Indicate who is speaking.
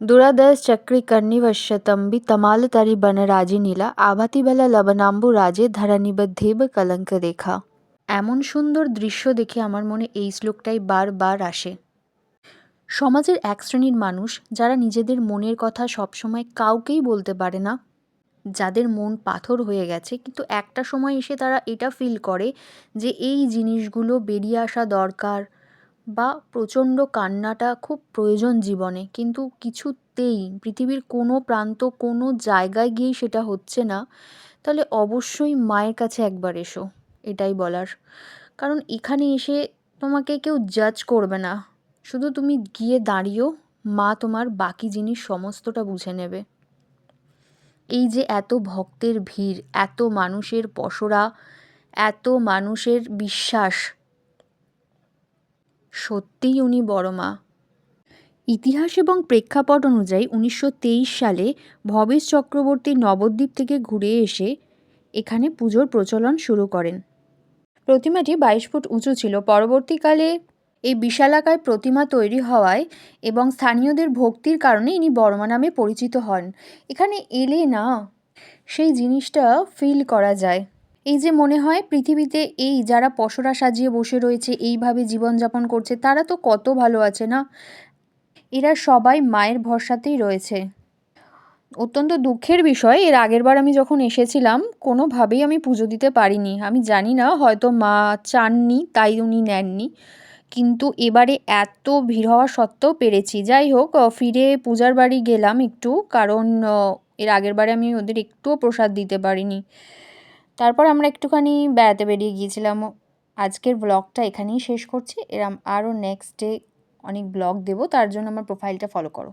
Speaker 1: ದುರಾದಯಸ್ ಚಕ್ರಿ ಕರ್ಣಿವಶ್ಯತಂಬಿ ತಮಾಲತರಿ নীলা ರಾಜಿನೀಲ ಆಭಾತಿಬೆಲ ಲಬನಾಂಬು ধারা ಧರನಿಬদ্ধೇಬ কলঙ্ক দেখা এমন সুন্দর দৃশ্য দেখে আমার মনে এই শ্লোকটাই বারবার আসে সমাজের এক শ্রেণির মানুষ যারা নিজেদের মনের কথা সবসময় কাউকেই বলতে পারে না যাদের মন পাথর হয়ে গেছে কিন্তু একটা সময় এসে তারা এটা ফিল করে যে এই জিনিসগুলো বেরিয়ে আসা দরকার বা প্রচণ্ড কান্নাটা খুব প্রয়োজন জীবনে। কিন্তু কিছুতেই পৃথিবীর কোনো প্রান্ত, কোনো জায়গায় গিয়েই সেটা হচ্ছে না। তাহলে অবশ্যই মায়ের কাছে একবার এসো, এটাই বলার। কারণ এখানে এসে তোমাকে কেউ জাজ করবে না। শুধু তুমি গিয়ে দাঁড়িয়েও মা তোমার বাকি জিনিস সমস্তটা বুঝে নেবে। এই যে এত ভক্তের ভিড়, এত মানুষের পসরা এত মানুষের বিশ্বাস সত্যিই উনি বড় মা। ইতিহাস এবং প্রেক্ষাপট অনুযায়ী উনিশশো তেইশ সালে ভবেশ চক্রবর্তী নবদ্বীপ থেকে ঘুরে এসে এখানে পুজোর প্রচলন শুরু করেন। প্রতিমাটি বাইশ ফুট উঁচু ছিল। পরবর্তীকালে এই বিশালাকায় প্রতিমা তৈরি হওয়ায় এবং স্থানীয়দের ভক্তির কারণে ইনি বর্মা নামে পরিচিত হন। এখানে এলে না, সেই জিনিসটা ফিল করা যায়। এই যে মনে হয় পৃথিবীতে এই যারা পসরা সাজিয়ে বসে রয়েছে, এইভাবে জীবনযাপন করছে, তারা তো কত ভালো আছে না? এরা সবাই মায়ের ভরসাতেই রয়েছে। অত্যন্ত দুঃখের বিষয়, এর আগেরবার আমি যখন এসেছিলাম, কোনোভাবেই আমি পুজো দিতে পারিনি। আমি জানি না, হয়তো মা চাননি, তাই উনি নেননি। কিন্তু এবারে এত ভিড় হওয়া সত্ত্বেও পেরেছি। যাই হোক ফিরে পূজার বাড়ি গেলাম একটু, কারণ এর আগের বারে আমি ওদের একটুও প্রসাদ দিতে পারিনি। তারপর আমরা একটুখানি বেড়াতে বেরিয়ে গিয়েছিলাম। আজকের ব্লগটা এখানেই শেষ করছি। এরম আরও নেক্সট ডে অনেক ব্লগ দেবো, তার জন্য আমার প্রোফাইলটা ফলো করো।